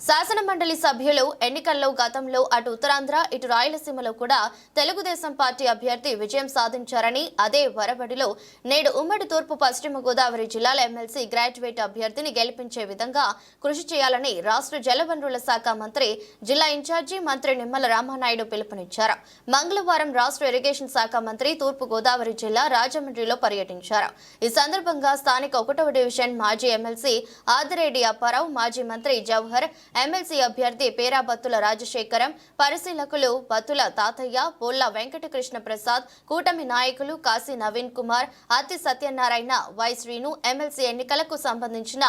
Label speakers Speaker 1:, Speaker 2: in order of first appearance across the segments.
Speaker 1: శాసన మండలి సభ్యులు ఎన్నికల్లో గతంలో అటు ఉత్తరాంధ్ర ఇటు రాయలసీమలో కూడా తెలుగుదేశం పార్టీ అభ్యర్థి విజయం సాధించారని అదే వరబడిలో నేడు ఉమ్మడి తూర్పు పశ్చిమ గోదావరి జిల్లాల ఎమ్మెల్సీ గ్రాడ్యుయేట్ అభ్యర్థిని గెలిపించే విధంగా కృషి చేయాలని రాష్ట్ర జలవనరుల శాఖ మంత్రి జిల్లా ఇన్ఛార్జి మంత్రి నిమ్మల రామానాయుడు పిలుపునిచ్చారు. మంగళవారం రాష్ట్ర ఇరిగేషన్ శాఖ మంత్రి తూర్పు గోదావరి జిల్లా రాజమండ్రిలో పర్యటించారు. ఈ సందర్భంగా స్థానిక ఒకటవ డివిజన్ మాజీ ఎమ్మెల్సీ ఆదిరెడ్డి అప్పారావు మాజీ మంత్రి జవహర్ ఎమ్మెల్సీ అభ్యర్థి పేరాబత్తుల రాజశేఖరం పరిశీలకులు బత్తుల తాతయ్య పోల్ల వెంకటకృష్ణ ప్రసాద్ కూటమి నాయకులు కాశీ నవీన్ కుమార్ అతి సత్యనారాయణ వై శ్రీను ఎమ్మెల్సీ ఎన్నికలకు సంబంధించిన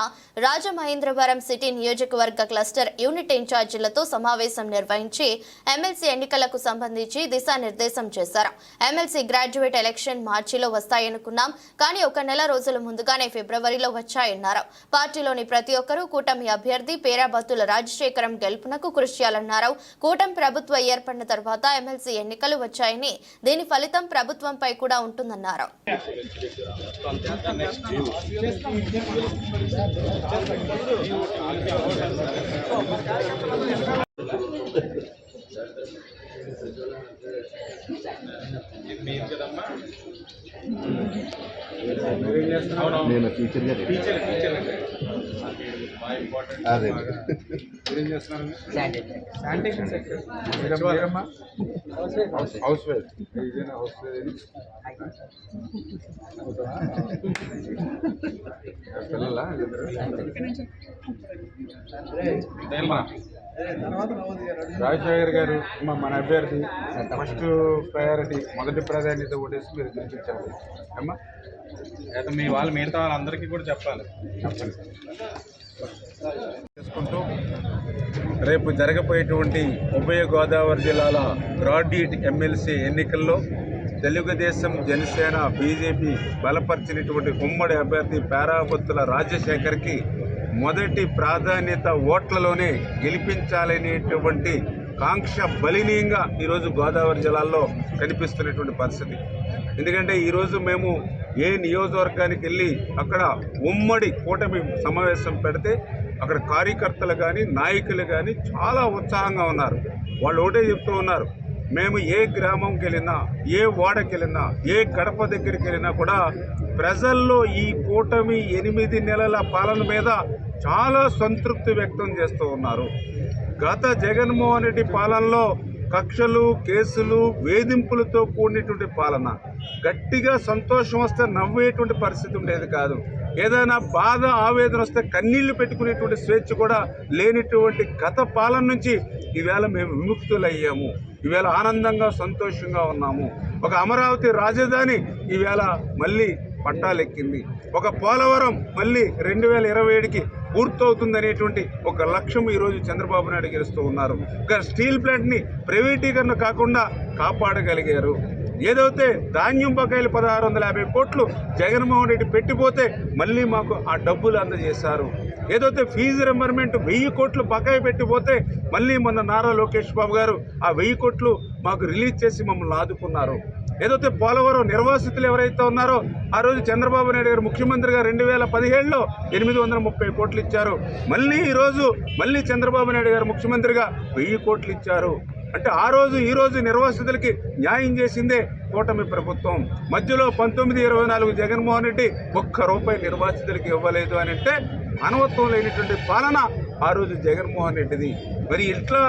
Speaker 1: రాజమహేంద్రవరం సిటీ నియోజకవర్గ క్లస్టర్ యూనిట్ ఇన్ఛార్జీలతో సమావేశం నిర్వహించి ఎమ్మెల్సీ ఎన్నికలకు సంబంధించి దిశానిర్దేశం చేశారు. ఎమ్మెల్సీ గ్రాడ్యుయేట్ ఎలక్షన్ మార్చిలో వస్తాయనుకున్నాం కానీ ఒక నెల రోజుల ముందుగానే ఫిబ్రవరిలో వచ్చాయన్నారు. పార్టీలోని ప్రతి ఒక్కరూ కూటమి అభ్యర్థి పేరాబత్తుల రాజశేఖరం గెలుపునకు కృషి చేయాలన్నారు కూటమి ప్రభుత్వ ఏర్పడిన తర్వాత ఎమ్మెల్సీ ఎన్నికలు వచ్చాయని దీని ఫలితం ప్రభుత్వంపై కూడా ఉంటుందన్నారు
Speaker 2: నేను టీచర్గా
Speaker 3: టీచర్ టీచర్
Speaker 2: అదే.
Speaker 3: House wife. హౌస్ పిల్లలా? రాజశేఖర్ గారు మా మన అభ్యర్థి ఫస్ట్ ప్రయారిటీ మొదటి ప్రాధాన్యత ఓటేసి మీరు గెలిపించాలి. అమ్మా అయితే మీ వాళ్ళు మిగతా వాళ్ళందరికీ కూడా చెప్పాలి. చెప్పండి. చేసుకుంటూ రేపు జరగబోయేటువంటి ఉభయ గోదావరి జిల్లాల గ్రాడ్యుయేట్ ఎమ్మెల్సీ ఎన్నికల్లో తెలుగుదేశం జనసేన బీజేపీ బలపరిచినటువంటి ఉమ్మడి అభ్యర్థి పేరాబొత్తుల రాజశేఖర్కి మొదటి ప్రాధాన్యత ఓట్లలోనే గెలిపించాలనేటువంటి కాంక్ష బలీనీయంగా ఈరోజు గోదావరి జిల్లాల్లో కనిపిస్తున్నటువంటి పరిస్థితి. ఎందుకంటే ఈరోజు మేము ఏ నియోజకవర్గానికి వెళ్ళి అక్కడ ఉమ్మడి కూటమి సమావేశం పెడితే అక్కడ కార్యకర్తలు కానీ నాయకులు కానీ చాలా ఉత్సాహంగా ఉన్నారు. వాళ్ళు ఒకటే చెప్తూ ఉన్నారు. మేము ఏ గ్రామంకి వెళ్ళినా ఏ వాడకి వెళ్ళినా ఏ గడప దగ్గరికి వెళ్ళినా కూడా ప్రజల్లో ఈ కూటమి ఎనిమిది నెలల పాలన మీద చాలా సంతృప్తి వ్యక్తం చేస్తూ ఉన్నారు. గత జగన్మోహన్ రెడ్డి పాలనలో కక్షలు కేసులు వేధింపులతో కూడినటువంటి పాలన. గట్టిగా సంతోషం వస్తే నవ్వేటువంటి పరిస్థితి ఉండేది కాదు. ఏదైనా బాధ ఆవేదన వస్తే కన్నీళ్ళు పెట్టుకునేటువంటి స్వేచ్ఛ కూడా లేనిటువంటి గత పాలన నుంచి ఈవేళ మేము విముక్తులయ్యాము. ఈవేళ ఆనందంగా సంతోషంగా ఉన్నాము. ఒక అమరావతి రాజధాని ఈవేళ మళ్ళీ పట్టాలెక్కింది. ఒక పోలవరం మళ్ళీ రెండు వేల ఇరవై ఏడుకి పూర్తవుతుందనేటువంటి ఒక లక్ష్యం ఈరోజు చంద్రబాబు నాయుడు గెలుస్తూ ఉన్నారు. ఒక స్టీల్ ప్లాంట్ని ప్రైవేటీకరణ కాకుండా కాపాడగలిగారు. ఏదైతే ధాన్యం బకాయిలు పదహారు వందల యాభై కోట్లు జగన్మోహన్ రెడ్డి పెట్టిపోతే మళ్ళీ మాకు ఆ డబ్బులు అందజేశారు. ఏదైతే ఫీజు రింబర్మెంట్ వెయ్యి కోట్లు బకాయి పెట్టిపోతే మళ్ళీ మొన్న నారా లోకేష్ బాబు గారు ఆ వెయ్యి కోట్లు మాకు రిలీజ్ చేసి మమ్మల్ని ఆదుకున్నారు. ఏదైతే పోలవరం నిర్వాసితులు ఎవరైతే ఉన్నారో ఆ రోజు చంద్రబాబు నాయుడు గారు ముఖ్యమంత్రిగా రెండు వేల పదిహేడులో ఎనిమిది వందల ముప్పై కోట్లు ఇచ్చారు. మళ్ళీ ఈరోజు మళ్ళీ చంద్రబాబు నాయుడు గారు ముఖ్యమంత్రిగా వెయ్యి కోట్లు ఇచ్చారు. అంటే ఆ రోజు ఈ రోజు నిర్వాసితులకి న్యాయం చేసిందే కూటమి ప్రభుత్వం. మధ్యలో పంతొమ్మిది ఇరవై నాలుగు జగన్మోహన్ రెడ్డి ఒక్క రూపాయి నిర్వాసితులకి ఇవ్వలేదు అని అంటే మానవత్వం లేనటువంటి పాలన ఆ రోజు జగన్మోహన్ రెడ్డిది. మరి ఇట్లా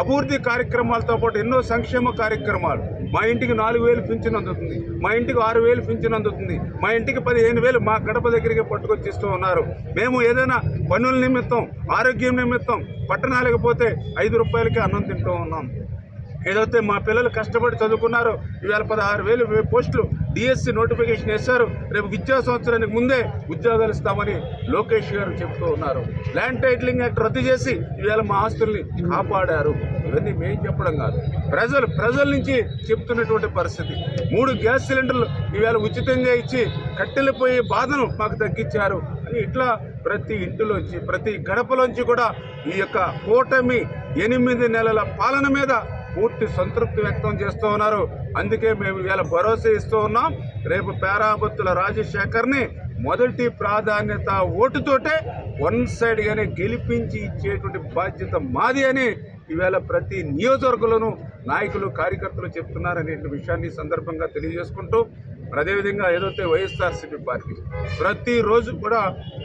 Speaker 3: అభివృద్ధి కార్యక్రమాలతో పాటు ఎన్నో సంక్షేమ కార్యక్రమాలు. మా ఇంటికి నాలుగు వేలు పింఛన్ అందుతుంది. మా ఇంటికి ఆరు వేలు పింఛన్ అందుతుంది. మా ఇంటికి పదిహేను వేలు మా గడప దగ్గరికి పట్టుకొచ్చిస్తూ ఉన్నారు. మేము ఏదైనా పనుల నిమిత్తం ఆరోగ్యం నిమిత్తం పట్టణాలకు పోతే ఐదు రూపాయలకి అన్నం తింటూ ఉన్నాం. ఏదైతే మా పిల్లలు కష్టపడి చదువుకున్నారో ఇవాళ పదహారు వేలు పోస్టులు డిఎస్సి నోటిఫికేషన్ వేశారు. రేపు విద్యా సంవత్సరానికి ముందే ఉద్యోగాలు ఇస్తామని లోకేష్ గారు చెప్తూ ఉన్నారు. ల్యాండ్ టైటిలింగ్ యాక్ట్ రద్దు చేసి ఇవాళ మా ఆస్తుల్ని కాపాడారు. ఇవన్నీ మేము చెప్పడం కాదు. ప్రజలు ప్రజల నుంచి చెప్తున్నటువంటి పరిస్థితి. మూడు గ్యాస్ సిలిండర్లు ఇవాళ ఉచితంగా ఇచ్చి కట్టెలిపోయే బాధను మాకు తగ్గించారు. అని ఇట్లా ప్రతి ఇంటిలోంచి ప్రతి గడపలోంచి కూడా ఈ యొక్క కూటమి ఎనిమిది నెలల పాలన మీద పూర్తి సంతృప్తి వ్యక్తం చేస్తూ ఉన్నారు. అందుకే మేము ఇవాళ భరోసా ఇస్తూ ఉన్నాం. రేపు పేరాబత్తుల రాజశేఖర్ని మొదటి ప్రాధాన్యత ఓటుతోటే వన్ సైడ్గానే గెలిపించి ఇచ్చేటువంటి బాధ్యత మాది అని ఈవేళ ప్రతి నియోజకవర్గంలోనూ నాయకులు కార్యకర్తలు చెప్తున్నారనే విషయాన్ని సందర్భంగా తెలియజేసుకుంటూ అదేవిధంగా ఏదైతే వైఎస్ఆర్సీపీ పార్టీ ప్రతిరోజు కూడా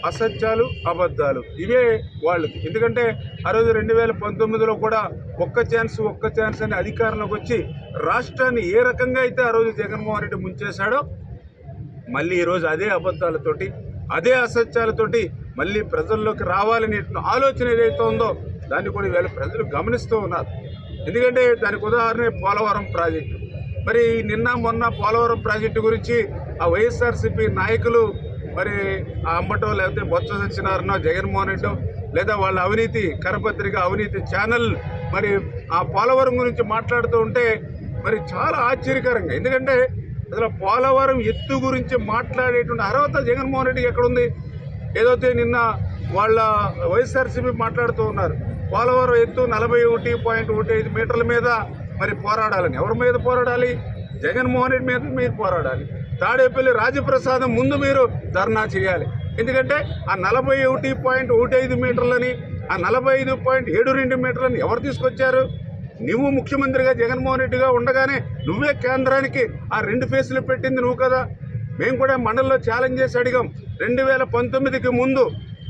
Speaker 3: అసత్యాలు అబద్ధాలు ఇవే వాళ్ళకి. ఎందుకంటే ఆ రోజు రెండు వేల పంతొమ్మిదిలో కూడా ఒక్క ఛాన్స్ ఒక్క ఛాన్స్ అని అధికారంలోకి వచ్చి రాష్ట్రాన్ని ఏ రకంగా అయితే ఆ రోజు జగన్మోహన్ రెడ్డి ముంచేశాడో మళ్ళీ ఈరోజు అదే అబద్ధాలతోటి అదే అసత్యాలతోటి మళ్ళీ ప్రజల్లోకి రావాలనే ఆలోచన ఏదైతే ఉందో దాన్ని కూడా ఈవేళ ప్రజలు గమనిస్తూ ఉన్నారు. ఎందుకంటే దానికి ఉదాహరణ పోలవరం ప్రాజెక్టు. మరి నిన్న మొన్న పోలవరం ప్రాజెక్టు గురించి ఆ వైఎస్ఆర్సీపీ నాయకులు మరి ఆ అమ్మటో లేకపోతే బొత్స సత్యనారాయణ జగన్మోహన్ రెడ్డి లేదా వాళ్ళ అవినీతి కరపత్రిక అవినీతి ఛానల్ మరి ఆ పోలవరం గురించి మాట్లాడుతూ ఉంటే మరి చాలా ఆశ్చర్యకరంగా. ఎందుకంటే అసలు పోలవరం ఎత్తు గురించి మాట్లాడేటువంటి అర్హత జగన్మోహన్ రెడ్డికి ఎక్కడుంది? ఏదైతే నిన్న వాళ్ళ వైఎస్ఆర్సీపీ మాట్లాడుతూ ఉన్నారు. పోలవరం ఎత్తు నలభై ఒకటి పాయింట్ ఒకటి ఐదు మీటర్ల మీద మరి పోరాడాలని? ఎవరి మీద పోరాడాలి? జగన్మోహన్ రెడ్డి మీద మీరు పోరాడాలి. తాడేపల్లి రాజప్రసాదం ముందు మీరు ధర్నా చేయాలి. ఎందుకంటే ఆ నలభై ఒకటి పాయింట్ ఒకటి ఐదు మీటర్లని ఆ నలభై ఐదు పాయింట్ ఏడు రెండు మీటర్లని ఎవరు తీసుకొచ్చారు? నువ్వు ముఖ్యమంత్రిగా జగన్మోహన్ రెడ్డిగా ఉండగానే నువ్వే కేంద్రానికి ఆ రెండు ఫేసులు పెట్టింది నువ్వు కదా. మేము కూడా మండలిలో ఛాలెంజ్ చేసి అడిగాం. రెండు వేల పంతొమ్మిదికి ముందు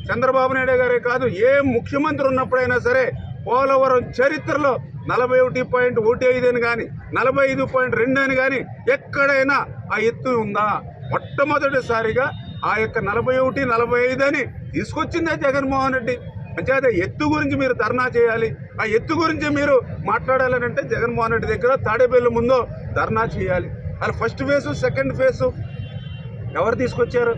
Speaker 3: చంద్రబాబు నాయుడు గారే కాదు ఏ ముఖ్యమంత్రి ఉన్నప్పుడైనా సరే పోలవరం చరిత్రలో నలభై ఒకటి పాయింట్ ఒకటి ఐదు అని కానీ నలభై ఐదు పాయింట్ రెండు అని కానీ ఎక్కడైనా ఆ ఎత్తు ఉందా? మొట్టమొదటిసారిగా ఆ యొక్క నలభై ఒకటి నలభై ఐదు అని తీసుకొచ్చిందే జగన్మోహన్ రెడ్డి. అంచేత ఎత్తు గురించి మీరు ధర్నా చేయాలి. ఆ ఎత్తు గురించి మీరు మాట్లాడాలని అంటే జగన్మోహన్ రెడ్డి దగ్గర తాడేపల్లి ముందో ధర్నా చేయాలి. అలా ఫస్ట్ ఫేసు సెకండ్ ఫేసు ఎవరు తీసుకొచ్చారు?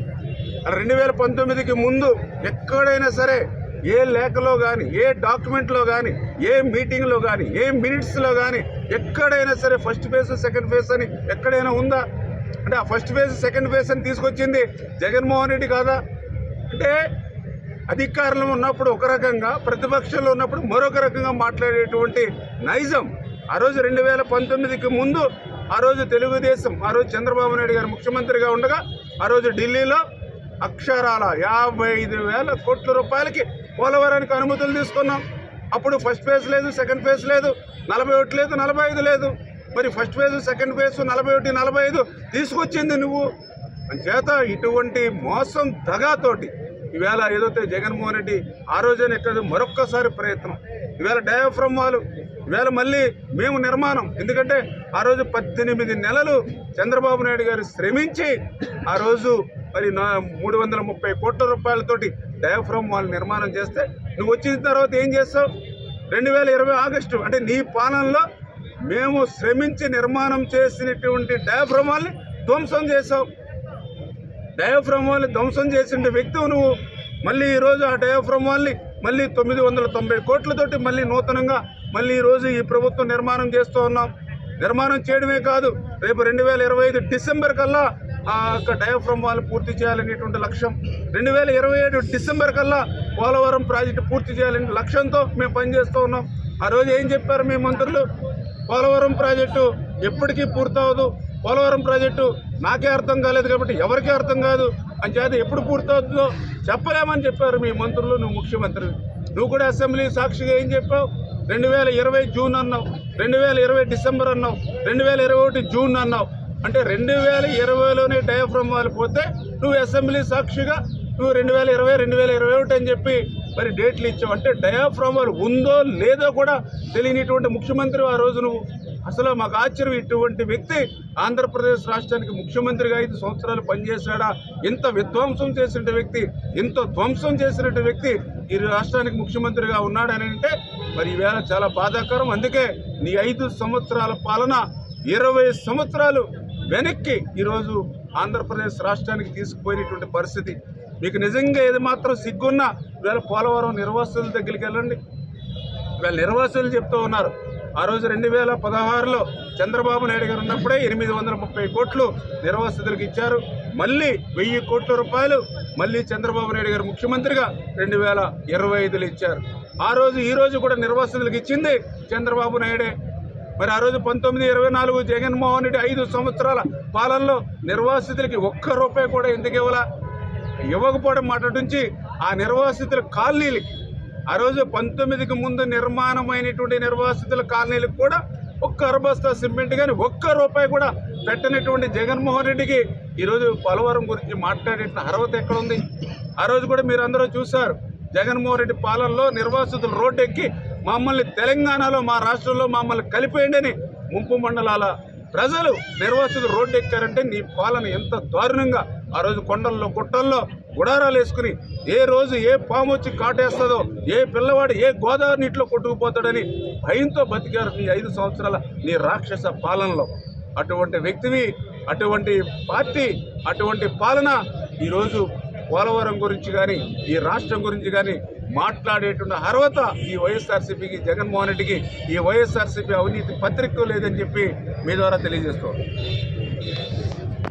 Speaker 3: రెండు వేల పంతొమ్మిదికి ముందు ఎక్కడైనా సరే ఏ లేఖలో కానీ ఏ డాక్యుమెంట్లో కానీ ఏ మీటింగ్లో కానీ ఏ మినిట్స్లో కానీ ఎక్కడైనా సరే ఫస్ట్ ఫేజ్ సెకండ్ ఫేజ్ అని ఎక్కడైనా ఉందా? అంటే ఆ ఫస్ట్ ఫేజ్ సెకండ్ ఫేజ్ అని తీసుకొచ్చింది జగన్మోహన్ రెడ్డి కాదా? అంటే అధికారంలో ఉన్నప్పుడు ఒక రకంగా ప్రతిపక్షంలో ఉన్నప్పుడు మరొక రకంగా మాట్లాడేటువంటి నైజం. ఆ రోజు రెండు వేల పంతొమ్మిదికి ముందు ఆ రోజు తెలుగుదేశం ఆ రోజు చంద్రబాబు నాయుడు గారు ముఖ్యమంత్రిగా ఉండగా ఆ రోజు ఢిల్లీలో అక్షరాల యాభై ఐదు వేల కోట్ల రూపాయలకి పోలవరానికి అనుమతులు తీసుకున్నాం. అప్పుడు ఫస్ట్ ఫేజ్ లేదు సెకండ్ ఫేజ్ లేదు నలభై ఒకటి లేదు నలభై ఐదు లేదు. మరి ఫస్ట్ ఫేజ్ సెకండ్ ఫేజ్ నలభై ఒకటి నలభై ఐదు తీసుకొచ్చింది నువ్వు. చేత ఇటువంటి మోసం దగాతోటి ఈవేళ ఏదైతే జగన్మోహన్ రెడ్డి ఆ రోజైనా ఎక్కడ మరొక్కసారి ప్రయత్నం. ఈవేళ డయాఫ్రమ్ వాళ్ళు ఈవేళ మళ్ళీ మేము నిర్మాణం. ఎందుకంటే ఆ రోజు పద్దెనిమిది నెలలు చంద్రబాబు నాయుడు గారు శ్రమించి ఆ రోజు మరి నా మూడు వందల ముప్పై కోట్ల రూపాయలతోటి డయాఫ్రమ్ వాళ్ళు నిర్మాణం చేస్తే నువ్వు వచ్చిన తర్వాత ఏం చేస్తావు? రెండు వేల ఇరవై ఆగస్టు అంటే నీ పాలనలో మేము శ్రమించి నిర్మాణం చేసినటువంటి డయాఫ్రమ్ వాళ్ళని ధ్వంసం చేసావు డయాఫ్రమ్ వాళ్ళని ధ్వంసం చేసిన వ్యక్తివు నువ్వు. మళ్ళీ ఈరోజు ఆ డయాఫ్రమ్ వాళ్ళని మళ్ళీ తొమ్మిది వందల తొంభై కోట్లతోటి మళ్ళీ నూతనంగా మళ్ళీ ఈరోజు ఈ ప్రభుత్వం నిర్మాణం చేస్తూ ఉన్నాం. నిర్మాణం చేయడమే కాదు రేపు రెండు వేల ఇరవై ఐదు డిసెంబర్ కల్లా ఆ యొక్క డయాఫ్రమ్ వాళ్ళు పూర్తి చేయాలనేటువంటి లక్ష్యం. రెండు వేల ఇరవై ఏడు డిసెంబర్ కల్లా పోలవరం ప్రాజెక్టు పూర్తి చేయాలనే లక్ష్యంతో మేము పనిచేస్తూ ఉన్నాం. ఆ రోజు ఏం చెప్పారు మీ మంత్రులు? పోలవరం ప్రాజెక్టు ఎప్పటికీ పూర్తవదు. పోలవరం ప్రాజెక్టు నాకే అర్థం కాలేదు కాబట్టి ఎవరికీ అర్థం కాదు. అని చేత ఎప్పుడు పూర్తవుతుందో చెప్పలేమని చెప్పారు మీ మంత్రులు నువ్వు ముఖ్యమంత్రి. నువ్వు కూడా అసెంబ్లీ సాక్షిగా ఏం చెప్పావు? రెండు వేల ఇరవై జూన్ అన్నావు. రెండు వేల ఇరవై డిసెంబర్ అన్నావు. రెండు వేల ఇరవై ఒకటి జూన్ అన్నావు. అంటే రెండు వేల ఇరవైలోనే డయాఫ్రమ్ వాళ్ళు పోతే నువ్వు అసెంబ్లీ సాక్షిగా నువ్వు రెండు వేల ఇరవై రెండు వేల ఇరవై ఒకటి అని చెప్పి మరి డేట్లు ఇచ్చావు. అంటే డయాఫ్రమ్ వాళ్ళు ఉందో లేదో కూడా తెలియనిటువంటి ముఖ్యమంత్రి ఆ రోజు నువ్వు. అసలు మాకు ఆశ్చర్యం ఇటువంటి వ్యక్తి ఆంధ్రప్రదేశ్ రాష్ట్రానికి ముఖ్యమంత్రిగా ఐదు సంవత్సరాలు పనిచేశాడా? ఇంత విధ్వంసం చేసిన వ్యక్తి ఇంత ధ్వంసం చేసినటువంటి వ్యక్తి ఈ రాష్ట్రానికి ముఖ్యమంత్రిగా ఉన్నాడని అంటే మరి ఈవేళ చాలా బాధాకరం. అందుకే నీ ఐదు సంవత్సరాల పాలన ఇరవై సంవత్సరాలు వెనక్కి ఈరోజు ఆంధ్రప్రదేశ్ రాష్ట్రానికి తీసుకుపోయినటువంటి పరిస్థితి. మీకు నిజంగా ఏది మాత్రం సిగ్గున్నా వీళ్ళ పోలవరం నిర్వాసితుల దగ్గరికి వెళ్ళండి. వీళ్ళ నిర్వాసులు చెప్తూ ఉన్నారు ఆ రోజు రెండు వేల పదహారులో చంద్రబాబు నాయుడు గారు ఉన్నప్పుడే ఎనిమిది వందల ముప్పై కోట్లు నిర్వాసితులకు ఇచ్చారు. మళ్ళీ వెయ్యి కోట్ల రూపాయలు మళ్ళీ చంద్రబాబు నాయుడు గారు ముఖ్యమంత్రిగా రెండు వేల ఇరవై ఐదులు ఇచ్చారు. ఆ రోజు ఈ రోజు కూడా నిర్వాసితులకు ఇచ్చింది చంద్రబాబు నాయుడే. మరి ఆ రోజు పంతొమ్మిది ఇరవై నాలుగు జగన్మోహన్ రెడ్డి ఐదు సంవత్సరాల పాలనలో నిర్వాసితులకి ఒక్క రూపాయి కూడా ఎందుకు ఇవ్వాల? ఇవ్వకపోవడం మాట నుంచి ఆ నిర్వాసితుల కాలనీలకి ఆ రోజు పంతొమ్మిదికి ముందు నిర్మాణమైనటువంటి నిర్వాసితుల కాలనీలకు కూడా ఒక్క అరబస్తా సిమెంట్ కానీ ఒక్క రూపాయి కూడా పెట్టినటువంటి జగన్మోహన్ రెడ్డికి ఈరోజు పోలవరం గురించి మాట్లాడిన అర్హత ఎక్కడ ఉంది ఆ రోజు కూడా మీరు అందరూ చూశారు జగన్మోహన్ రెడ్డి పాలనలో నిర్వాసితులు రోడ్డు ఎక్కి మమ్మల్ని తెలంగాణలో మా రాష్ట్రంలో మమ్మల్ని కలిపేయండి అని ముంపు మండలాల ప్రజలు నిర్వాసితులు రోడ్డు ఎక్కారంటే నీ పాలన ఎంత దారుణంగా. ఆ రోజు కొండల్లో గుట్టల్లో గుడారాలు వేసుకుని ఏ రోజు ఏ పాము వచ్చి కాటేస్తుందో ఏ పిల్లవాడు ఏ గోదావరి నీటిలో కొట్టుకుపోతాడని భయంతో బతికారు నీ ఐదు సంవత్సరాల నీ రాక్షస పాలనలో. అటువంటి వ్యక్తివి అటువంటి పార్టీ అటువంటి పాలన ఈరోజు పోలవరం గురించి కానీ ఈ రాష్ట్రం గురించి కానీ మాట్లాడేటువంటి అర్హత ఈ వైఎస్ఆర్సీపీకి జగన్మోహన్ రెడ్డికి. ఈ వైఎస్ఆర్సీపీ అవినీతి పత్రిక లేదని చెప్పి మీ ద్వారా తెలియజేస్తాం